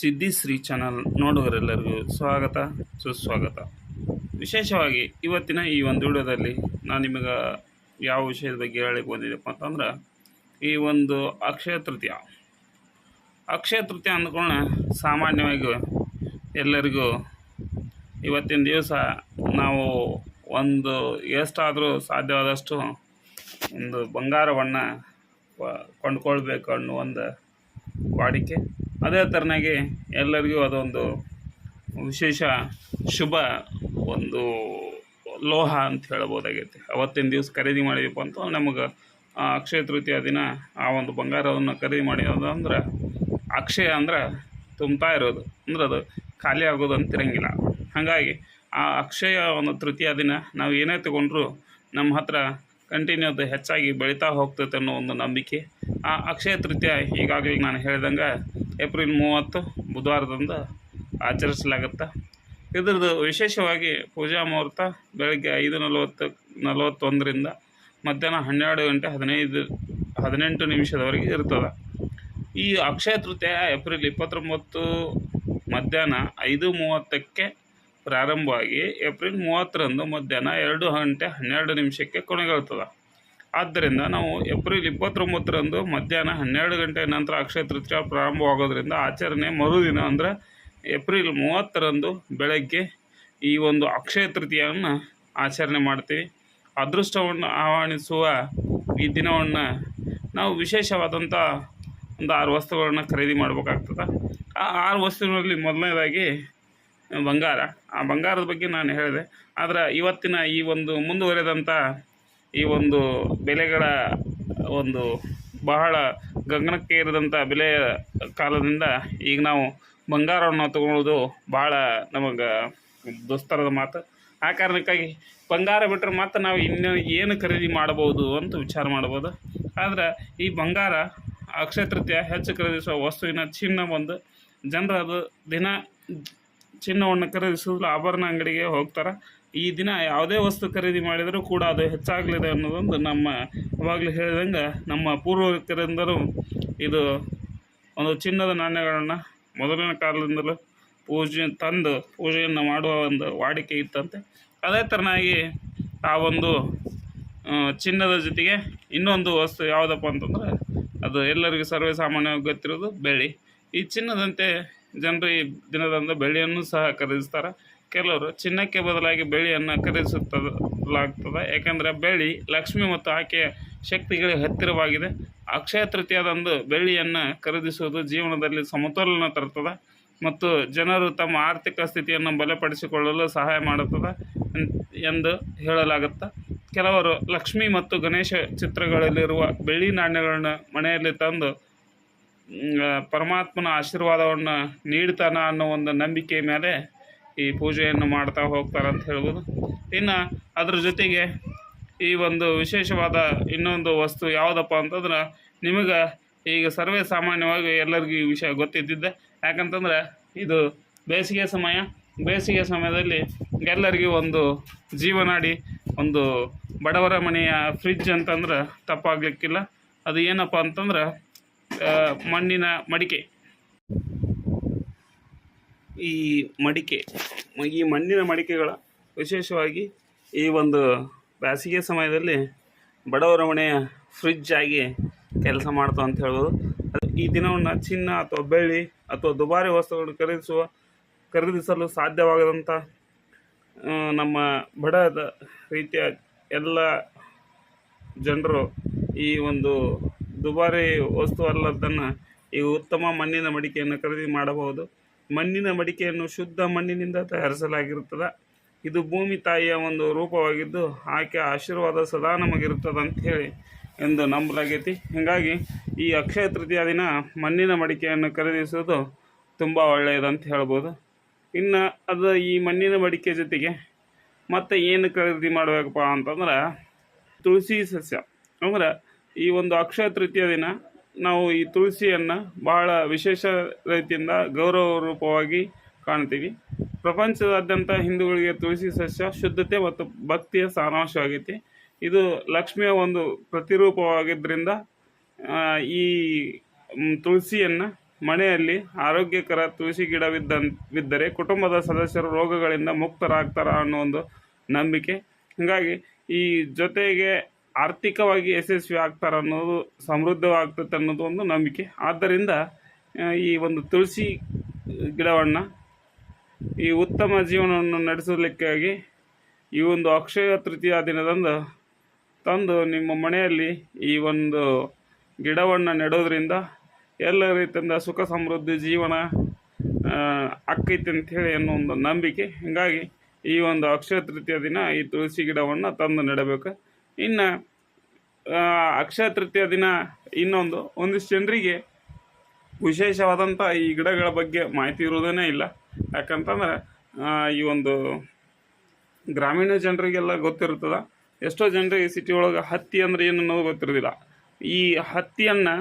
ಸಿದ್ಧಿಶ್ರೀ channel ನೋಡುವರೆಲ್ಲರಿಗೂ ಸ್ವಾಗತ, ಸುಸ್ವಾಗತ. ವಿಶೇಷವಾಗಿ ಇವತ್ತಿನ ಈ ಒಂದು ವಿಡಿಯೋದಲ್ಲಿ ನಾನು ನಿಮಗೆ ಯಾವ ವಿಷಯದ ಬಗ್ಗೆ ಹೇಳಕ್ಕೆ ಬಂದಿದ್ದೆಪ್ಪ ಅಂತಂದ್ರೆ, ಈ ಒಂದು ಅಕ್ಷಯ ತೃತೀಯ. ಅಕ್ಷಯ ತೃತೀಯ ಅಂದ್ಕೊಂಡು ಸಾಮಾನ್ಯವಾಗಿ ಎಲ್ಲರಿಗೂ ಇವತ್ತಿನ ದಿವಸ ನಾವು ಒಂದು ಎಷ್ಟಾದರೂ ಸಾಧ್ಯವಾದಷ್ಟು ಒಂದು ಬಂಗಾರವನ್ನು ಕೊಂಡ್ಕೊಳ್ಬೇಕು ಅನ್ನೋ ಒಂದು ವಾಡಿಕೆ. ಅದೇ ಥರನಾಗಿ ಎಲ್ಲರಿಗೂ ಅದೊಂದು ವಿಶೇಷ ಶುಭ ಒಂದು ಲೋಹ ಅಂತ ಹೇಳ್ಬೋದಾಗೈತೆ. ಅವತ್ತಿನ ದಿವಸ ಖರೀದಿ ಮಾಡಿದೀಪ ಅಂತ ನಮಗೆ ಅಕ್ಷಯ ತೃತೀಯ ದಿನ ಆ ಒಂದು ಬಂಗಾರವನ್ನು ಖರೀದಿ ಮಾಡಿರೋದು ಅಂದ್ರೆ ಅಕ್ಷಯ ಅಂದ್ರೆ ತುಂಬ್ತಾ ಇರೋದು. ಅಂದ್ರೆ ಅದು ಖಾಲಿ ಆಗೋದು ಅಂತ ಇರಂಗಿಲ್ಲ. ಹಾಗಾಗಿ ಆ ಅಕ್ಷಯ ಒಂದು ತೃತೀಯ ದಿನ ನಾವು ಏನೇ ತಗೊಂಡ್ರು ನಮ್ಮ ಹತ್ರ ಕಂಟಿನ್ಯೂ ಅದು ಹೆಚ್ಚಾಗಿ ಬೆಳೀತಾ ಹೋಗ್ತೈತೆ ಅನ್ನೋ ಒಂದು ನಂಬಿಕೆ. ಆ ಅಕ್ಷಯ ತೃತೀಯ ಈಗಾಗಲೇ ನಾನು ಹೇಳ್ದಂಗೆ ಏಪ್ರಿಲ್ ಮೂವತ್ತು ಬುಧವಾರದಂದು ಆಚರಿಸಲಾಗುತ್ತೆ? ಇದರದು ವಿಶೇಷವಾಗಿ ಪೂಜಾ ಮುಹೂರ್ತ ಬೆಳಗ್ಗೆ ಐದು ನಲವತ್ತು, ನಲವತ್ತೊಂದರಿಂದ ಮಧ್ಯಾಹ್ನ ಹನ್ನೆರಡು ಗಂಟೆ ಹದಿನೈದು, ಹದಿನೆಂಟು ನಿಮಿಷದವರೆಗೆ ಇರ್ತದೆ. ಈ ಅಕ್ಷಯ ತೃತೀಯ ಏಪ್ರಿಲ್ ಇಪ್ಪತ್ತೊಂಬತ್ತು ಮಧ್ಯಾಹ್ನ ಐದು ಮೂವತ್ತಕ್ಕೆ ಪ್ರಾರಂಭವಾಗಿ ಏಪ್ರಿಲ್ ಮೂವತ್ತರಂದು ಮಧ್ಯಾಹ್ನ ಎರಡು ಗಂಟೆ ಹನ್ನೆರಡು ನಿಮಿಷಕ್ಕೆ ಕೊನೆಗೊಳ್ತದೆ. ಆದ್ದರಿಂದ ನಾವು ಏಪ್ರಿಲ್ ಇಪ್ಪತ್ತೊಂಬತ್ತರಂದು ಮಧ್ಯಾಹ್ನ ಹನ್ನೆರಡು ಗಂಟೆ ನಂತರ ಅಕ್ಷಯ ತೃತೀಯ ಪ್ರಾರಂಭವಾಗೋದ್ರಿಂದ ಆಚರಣೆ ಮರುದಿನ ಅಂದರೆ ಏಪ್ರಿಲ್ ಮೂವತ್ತರಂದು ಬೆಳಗ್ಗೆ ಈ ಒಂದು ಅಕ್ಷಯ ತೃತೀಯವನ್ನು ಆಚರಣೆ ಮಾಡ್ತೀವಿ. ಅದೃಷ್ಟವನ್ನು ಆಹ್ವಾನಿಸುವ ಈ ದಿನವನ್ನು ನಾವು ವಿಶೇಷವಾದಂಥ ಒಂದು ಆರು ವಸ್ತುಗಳನ್ನು ಖರೀದಿ ಮಾಡಬೇಕಾಗ್ತದೆ. ಆ ಆರು ವಸ್ತುಗಳಲ್ಲಿ ಮೊದಲನೇದಾಗಿ ಬಂಗಾರ. ಆ ಬಂಗಾರದ ಬಗ್ಗೆ ನಾನು ಹೇಳಿದೆ. ಆದರೆ ಇವತ್ತಿನ ಈ ಒಂದು ಮುಂದುವರೆದಂಥ ಈ ಒಂದು ಬೆಲೆಗಳ ಒಂದು ಬಹಳ ಗಗನಕ್ಕೆ ಏರಿದಂಥ ಬೆಲೆಯ ಕಾಲದಿಂದ ಈಗ ನಾವು ಬಂಗಾರವನ್ನು ತಗೊಳ್ಳೋದು ಭಾಳ ನಮಗೆ ದುಸ್ತರದ ಮಾತು. ಆ ಕಾರಣಕ್ಕಾಗಿ ಬಂಗಾರ ಬಿಟ್ಟರೆ ಮಾತ್ರ ನಾವು ಇನ್ನು ಏನು ಖರೀದಿ ಮಾಡಬಹುದು ಅಂತ ವಿಚಾರ ಮಾಡ್ಬೋದು ಆದರೆ ಈ ಬಂಗಾರ ಅಕ್ಷಯ ತೃತೀಯ ಹೆಚ್ಚು ಖರೀದಿಸುವ ವಸ್ತುವಿನ ಚಿನ್ನ ಬಂದು ಜನರು ಅದು ದಿನ ಚಿನ್ನವನ್ನು ಖರೀದಿಸಲು ಆಭರಣ ಅಂಗಡಿಗೆ ಹೋಗ್ತಾರೆ. ಈ ದಿನ ಯಾವುದೇ ವಸ್ತು ಖರೀದಿ ಮಾಡಿದರೂ ಕೂಡ ಅದು ಹೆಚ್ಚಾಗಲಿದೆ ಅನ್ನೋದೊಂದು ನಮ್ಮ ಅವಾಗಲೇ ಹೇಳಿದಂಗೆ ನಮ್ಮ ಪೂರ್ವಿಕರಿಂದಲೂ ಇದು ಒಂದು ಚಿನ್ನದ ನಾಣ್ಯಗಳನ್ನು ಮೊದಲಿನ ಕಾಲದಿಂದಲೂ ಪೂಜೆ ತಂದು ಪೂಜೆಯನ್ನು ಮಾಡುವ ಒಂದು ವಾಡಿಕೆ ಇತ್ತಂತೆ. ಅದೇ ಥರನಾಗಿ ಆ ಒಂದು ಚಿನ್ನದ ಜೊತೆಗೆ ಇನ್ನೊಂದು ವಸ್ತು ಯಾವುದಪ್ಪ ಅಂತಂದ್ರೆ ಅದು ಎಲ್ಲರಿಗೂ ಸರ್ವೇ ಸಾಮಾನ್ಯವಾಗಿ ಗೊತ್ತಿರೋದು ಬೆಳ್ಳಿ. ಈ ಚಿನ್ನದಂತೆ ಜನರು ಈ ದಿನದಂದು ಬೆಳ್ಳಿಯನ್ನು ಸಹ ಖರೀದಿಸ್ತಾರೆ. ಕೆಲವರು ಚಿನ್ನಕ್ಕೆ ಬದಲಾಗಿ ಬೆಳ್ಳಿಯನ್ನು ಖರೀದಿಸುತ್ತಲಾಗ್ತದೆ. ಯಾಕೆಂದರೆ ಬೆಳ್ಳಿ ಲಕ್ಷ್ಮಿ ಮತ್ತು ಆಕೆಯ ಶಕ್ತಿಗಳಿಗೆ ಹತ್ತಿರವಾಗಿದೆ. ಅಕ್ಷಯ ತೃತೀಯದಂದು ಬೆಳ್ಳಿಯನ್ನು ಖರೀದಿಸುವುದು ಜೀವನದಲ್ಲಿ ಸಮತೋಲನ ತರ್ತದೆ ಮತ್ತು ಜನರು ತಮ್ಮ ಆರ್ಥಿಕ ಸ್ಥಿತಿಯನ್ನು ಬಲಪಡಿಸಿಕೊಳ್ಳಲು ಸಹಾಯ ಮಾಡುತ್ತದೆ ಎಂದು ಹೇಳಲಾಗುತ್ತೆ, ಕೆಲವರು ಲಕ್ಷ್ಮಿ ಮತ್ತು ಗಣೇಶ ಚಿತ್ರಗಳಲ್ಲಿರುವ ಬೆಳ್ಳಿ ನಾಣ್ಯಗಳನ್ನು ಮನೆಯಲ್ಲಿ ತಂದು ಪರಮಾತ್ಮನ ಆಶೀರ್ವಾದವನ್ನು ನೀಡ್ತಾನ ಅನ್ನೋ ಒಂದು ನಂಬಿಕೆ ಮೇಲೆ ಈ ಪೂಜೆಯನ್ನು ಮಾಡ್ತಾ ಹೋಗ್ತಾರೆ ಅಂತ ಹೇಳ್ಬೋದು. ಇನ್ನು ಅದ್ರ ಜೊತೆಗೆ ಈ ಒಂದು ವಿಶೇಷವಾದ ಇನ್ನೊಂದು ವಸ್ತು ಯಾವುದಪ್ಪ ಅಂತಂದ್ರೆ ನಿಮಗೆ ಈಗ ಸರ್ವೇ ಸಾಮಾನ್ಯವಾಗಿ ಎಲ್ಲರಿಗೂ ಈ ವಿಷಯ ಗೊತ್ತಿದ್ದಿದ್ದೆ. ಯಾಕಂತಂದ್ರೆ ಇದು ಬೇಸಿಗೆ ಸಮಯ. ಬೇಸಿಗೆ ಸಮಯದಲ್ಲಿ ಎಲ್ಲರಿಗೂ ಒಂದು ಜೀವನಾಡಿ ಒಂದು ಬಡವರ ಮನೆಯ ಫ್ರಿಜ್ ಅಂತಂದ್ರೆ ತಪ್ಪಾಗಲಿಕ್ಕಿಲ್ಲ. ಅದು ಏನಪ್ಪ ಅಂತಂದ್ರೆ ಮಣ್ಣಿನ ಮಡಿಕೆ. ಈ ಮಡಿಕೆ, ಈ ಮಣ್ಣಿನ ಮಡಿಕೆಗಳ ವಿಶೇಷವಾಗಿ ಈ ಒಂದು ಬೇಸಿಗೆ ಸಮಯದಲ್ಲಿ ಬಡವರ ಮನೆಯ ಫ್ರಿಜ್ ಆಗಿ ಕೆಲಸ ಮಾಡ್ತು ಅಂತ ಹೇಳ್ಬೋದು. ಈ ದಿನವನ್ನು ಚಿನ್ನ ಅಥವಾ ಬೆಳ್ಳಿ ಅಥವಾ ದುಬಾರಿ ವಸ್ತುಗಳನ್ನು ಖರೀದಿಸುವ, ಖರೀದಿಸಲು ಸಾಧ್ಯವಾಗದಂಥ ನಮ್ಮ ಬಡದ ರೀತಿಯ ಎಲ್ಲ ಜನರು ಈ ಒಂದು ದುಬಾರಿ ವಸ್ತು ಅಲ್ಲದನ್ನು ಈ ಉತ್ತಮ ಮಣ್ಣಿನ ಮಡಿಕೆಯನ್ನು ಖರೀದಿ ಮಾಡಬಹುದು. ಮಣ್ಣಿನ ಮಡಿಕೆಯನ್ನು ಶುದ್ಧ ಮಣ್ಣಿನಿಂದ ತಯಾರಿಸಲಾಗಿರುತ್ತದೆ. ಇದು ಭೂಮಿ ತಾಯಿಯ ಒಂದು ರೂಪವಾಗಿದ್ದು ಆಕೆ ಆಶೀರ್ವಾದ ಸದಾ ನಮಗಿರುತ್ತದೆ ಹೇಳಿ ಎಂದು ನಂಬಲಾಗೈತಿ. ಹೀಗಾಗಿ ಈ ಅಕ್ಷಯ ತೃತೀಯ ದಿನ ಮಣ್ಣಿನ ಮಡಿಕೆಯನ್ನು ಖರೀದಿಸುವುದು ತುಂಬ ಒಳ್ಳೆಯದಂತ ಹೇಳ್ಬೋದು. ಇನ್ನು ಅದು ಈ ಮಣ್ಣಿನ ಮಡಿಕೆ ಜೊತೆಗೆ ಮತ್ತೆ ಏನು ಖರೀದಿ ಮಾಡಬೇಕಪ್ಪ ಅಂತಂದ್ರೆ ತುಳಸಿ ಸಸ್ಯ. ಅಂದ್ರೆ ಈ ಒಂದು ಅಕ್ಷಯ ತೃತೀಯ ದಿನ ನಾವು ಈ ತುಳಸಿಯನ್ನು ಬಹಳ ವಿಶೇಷ ರೀತಿಯಿಂದ ಗೌರವ ರೂಪವಾಗಿ ಕಾಣ್ತೀವಿ. ಪ್ರಪಂಚದಾದ್ಯಂತ ಹಿಂದೂಗಳಿಗೆ ತುಳಸಿ ಸಸ್ಯ ಶುದ್ಧತೆ ಮತ್ತು ಭಕ್ತಿಯ ಸಾರಾಂಶವಾಗೈತಿ ಇದು ಲಕ್ಷ್ಮಿಯ ಒಂದು ಪ್ರತಿರೂಪವಾಗಿದ್ದರಿಂದ ಈ ತುಳಸಿಯನ್ನು ಮನೆಯಲ್ಲಿ ಆರೋಗ್ಯಕರ ತುಳಸಿ ಗಿಡವಿದ್ದ ಇದ್ದರೆ ಕುಟುಂಬದ ಸದಸ್ಯರು ರೋಗಗಳಿಂದ ಮುಕ್ತರಾಗ್ತಾರ ಅನ್ನೋ ಒಂದು ನಂಬಿಕೆ. ಹೀಗಾಗಿ ಈ ಜೊತೆಗೆ ಆರ್ಥಿಕವಾಗಿ ಯಶಸ್ವಿ ಆಗ್ತಾರೆ ಅನ್ನೋದು ಸಮೃದ್ಧವಾಗ್ತದೆ ಅನ್ನೋದು ಒಂದು ನಂಬಿಕೆ. ಆದ್ದರಿಂದ ಈ ಒಂದು ತುಳಸಿ ಗಿಡವನ್ನು, ಈ ಉತ್ತಮ ಜೀವನವನ್ನು ನಡೆಸಲಿಕ್ಕಾಗಿ ಈ ಒಂದು ಅಕ್ಷಯ ತೃತೀಯ ದಿನದಂದು ತಂದು ನಿಮ್ಮ ಮನೆಯಲ್ಲಿ ಈ ಒಂದು ಗಿಡವನ್ನು ನೆಡೋದ್ರಿಂದ ಎಲ್ಲ ರೀತಿಯಿಂದ ಸುಖ ಸಮೃದ್ಧಿ ಜೀವನ ಅಕ್ಕೈತೆ ಅಂತ ಹೇಳಿ ಅನ್ನೋ ಒಂದು ನಂಬಿಕೆ. ಹೀಗಾಗಿ ಈ ಒಂದು ಅಕ್ಷಯ ತೃತೀಯ ದಿನ ಈ ತುಳಸಿ ಗಿಡವನ್ನು ತಂದು ನೆಡಬೇಕು. ಇನ್ನು ಅಕ್ಷಯ ತೃತೀಯ ದಿನ ಇನ್ನೊಂದು. ಒಂದಿಷ್ಟು ಜನರಿಗೆ ವಿಶೇಷವಾದಂಥ ಈ ಗಿಡಗಳ ಬಗ್ಗೆ ಮಾಹಿತಿ ಇರುವುದೇನೇ ಇಲ್ಲ. ಯಾಕಂತಂದ್ರೆ ಈ ಒಂದು ಗ್ರಾಮೀಣ ಜನರಿಗೆಲ್ಲ ಗೊತ್ತಿರ್ತದೆ ಎಷ್ಟೋ ಜನರಿಗೆ ಸಿಟಿ ಒಳಗೆ ಹತ್ತಿ ಅಂದ್ರೆ ಏನು ಅನ್ನೋದು ಗೊತ್ತಿರೋದಿಲ್ಲ. ಈ ಹತ್ತಿಯನ್ನು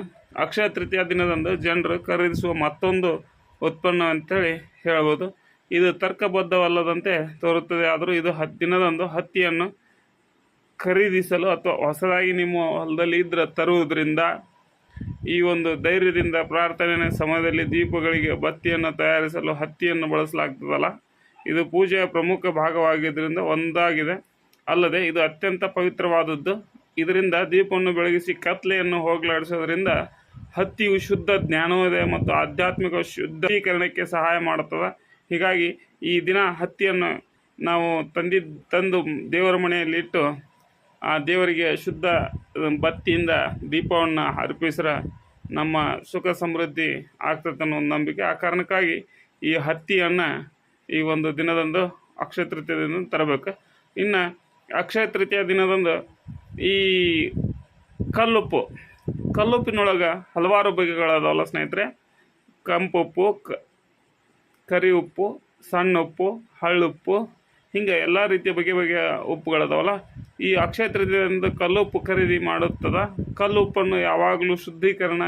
ಅಕ್ಷಯ ತೃತೀಯ ದಿನದಂದು ಜನರು ಖರೀದಿಸುವ ಮತ್ತೊಂದು ಉತ್ಪನ್ನ ಅಂತೇಳಿ ಹೇಳ್ಬೋದು. ಇದು ತರ್ಕಬದ್ಧವಲ್ಲದಂತೆ ತೋರುತ್ತದೆ. ಆದರೂ ಇದು ಹತ್ತು ದಿನದಂದು ಹತ್ತಿಯನ್ನು ಖರೀದಿಸಲು ಅಥವಾ ಹೊಸದಾಗಿ ನಿಮ್ಮ ಹೊಲದಲ್ಲಿ ಇದ್ರೆ ತರುವುದರಿಂದ ಈ ಒಂದು ಧೈರ್ಯದಿಂದ ಪ್ರಾರ್ಥನೆ ಸಮಯದಲ್ಲಿ ದೀಪಗಳಿಗೆ ಬತ್ತಿಯನ್ನು ತಯಾರಿಸಲು ಹತ್ತಿಯನ್ನು ಬಳಸಲಾಗ್ತದಲ್ಲ? ಇದು ಪೂಜೆಯ ಪ್ರಮುಖ ಭಾಗವಾಗಿದ್ದರಿಂದ ಒಂದಾಗಿದೆ. ಅಲ್ಲದೆ ಇದು ಅತ್ಯಂತ ಪವಿತ್ರವಾದದ್ದು. ಇದರಿಂದ ದೀಪವನ್ನು ಬೆಳಗಿಸಿ ಕತ್ಲೆಯನ್ನು ಹೋಗಲಾಡಿಸೋದ್ರಿಂದ ಹತ್ತಿಯು ಶುದ್ಧ ಜ್ಞಾನೋದಯ ಮತ್ತು ಆಧ್ಯಾತ್ಮಿಕ ಶುದ್ಧೀಕರಣಕ್ಕೆ ಸಹಾಯ ಮಾಡುತ್ತದೆ. ಹೀಗಾಗಿ ಈ ದಿನ ಹತ್ತಿಯನ್ನು ನಾವು ತಂದಿದ್ದು ತಂದು ದೇವರ ಮನೆಯಲ್ಲಿ ಇಟ್ಟು ಆ ದೇವರಿಗೆ ಶುದ್ಧ ಬತ್ತಿಯಿಂದ ದೀಪವನ್ನು ಅರ್ಪಿಸ್ರೆ ನಮ್ಮ ಸುಖ ಸಮೃದ್ಧಿ ಆಗ್ತದೆ ಅನ್ನೋ ಒಂದು ನಂಬಿಕೆ. ಆ ಕಾರಣಕ್ಕಾಗಿ ಈ ಹತ್ತಿಯನ್ನು ಈ ಒಂದು ದಿನದಂದು ಅಕ್ಷಯ ತೃತೀಯದಿಂದ ತರಬೇಕು. ಇನ್ನು ಅಕ್ಷಯ ತೃತೀಯ ದಿನದಂದು ಈ ಕಲ್ಲುಪ್ಪು, ಕಲ್ಲುಪ್ಪಿನೊಳಗೆ ಹಲವಾರು ಬಗೆಗಳದಾವಲ್ಲ ಸ್ನೇಹಿತರೆ. ಕಂಪುಪ್ಪು, ಕ ಕರಿ ಉಪ್ಪು ಸಣ್ಣ ಉಪ್ಪು ಹಳ್ಳುಪ್ಪು ಹಿಂಗೆ ಎಲ್ಲ ರೀತಿಯ ಬಗೆ ಬಗೆಯ ಉಪ್ಪುಗಳದಾವಲ್ಲ? ಈ ಅಕ್ಷಯ ತೃತೀಯದಿಂದ ಕಲ್ಲುಪ್ಪು ಖರೀದಿ ಮಾಡುತ್ತದ. ಕಲ್ಲುಪ್ಪನ್ನು ಯಾವಾಗಲೂ ಶುದ್ಧೀಕರಣ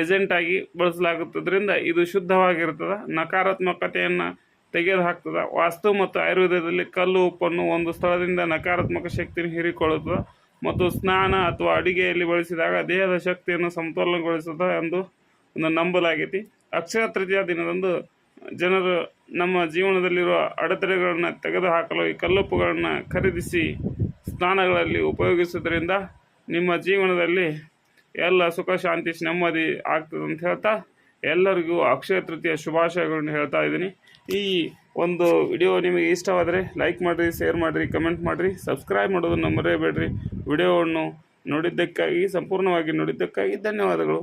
ಏಜೆಂಟಾಗಿ ಬಳಸಲಾಗುತ್ತದ್ರಿಂದ ಇದು ಶುದ್ಧವಾಗಿರ್ತದೆ. ನಕಾರಾತ್ಮಕತೆಯನ್ನು ತೆಗೆದುಹಾಕ್ತದೆ. ವಾಸ್ತು ಮತ್ತು ಆಯುರ್ವೇದದಲ್ಲಿ ಕಲ್ಲು ಉಪ್ಪನ್ನು ಒಂದು ಸ್ಥಳದಿಂದ ನಕಾರಾತ್ಮಕ ಶಕ್ತಿಯನ್ನು ಹೀರಿಕೊಳ್ಳುತ್ತದೆ ಮತ್ತು ಸ್ನಾನ ಅಥವಾ ಅಡಿಗೆಯಲ್ಲಿ ಬಳಸಿದಾಗ ದೇಹದ ಶಕ್ತಿಯನ್ನು ಸಮತೋಲನಗೊಳಿಸುತ್ತದೆ ಎಂದು ಒಂದು ನಂಬಲಾಗೈತಿ. ಅಕ್ಷಯ ತೃತೀಯ ದಿನದಂದು ಜನರು ನಮ್ಮ ಜೀವನದಲ್ಲಿರುವ ಅಡೆತಡೆಗಳನ್ನು ತೆಗೆದುಹಾಕಲು ಈ ಕಲ್ಲುಪ್ಪುಗಳನ್ನು ಖರೀದಿಸಿ ಸ್ನಾನಗಳಲ್ಲಿ ಉಪಯೋಗಿಸುವುದರಿಂದ ನಿಮ್ಮ ಜೀವನದಲ್ಲಿ ಎಲ್ಲ ಸುಖ, ಶಾಂತಿ, ನೆಮ್ಮದಿ ಆಗ್ತದೆ ಅಂತ ಹೇಳ್ತಾ ಎಲ್ಲರಿಗೂ ಅಕ್ಷಯ ತೃತೀಯ ಶುಭಾಶಯಗಳನ್ನು ಹೇಳ್ತಾ ಇದ್ದೀನಿ. ಈ ಒಂದು ವಿಡಿಯೋ ನಿಮಗೆ ಇಷ್ಟವಾದರೆ ಲೈಕ್ ಮಾಡಿರಿ, ಶೇರ್ ಮಾಡಿರಿ, ಕಮೆಂಟ್ ಮಾಡಿರಿ, ಸಬ್ಸ್ಕ್ರೈಬ್ ಮಾಡೋದನ್ನು ಮರೆಯಬೇಡ್ರಿ. ವಿಡಿಯೋವನ್ನು ನೋಡಿದ್ದಕ್ಕಾಗಿ, ಸಂಪೂರ್ಣವಾಗಿ ನೋಡಿದ್ದಕ್ಕಾಗಿ ಧನ್ಯವಾದಗಳು.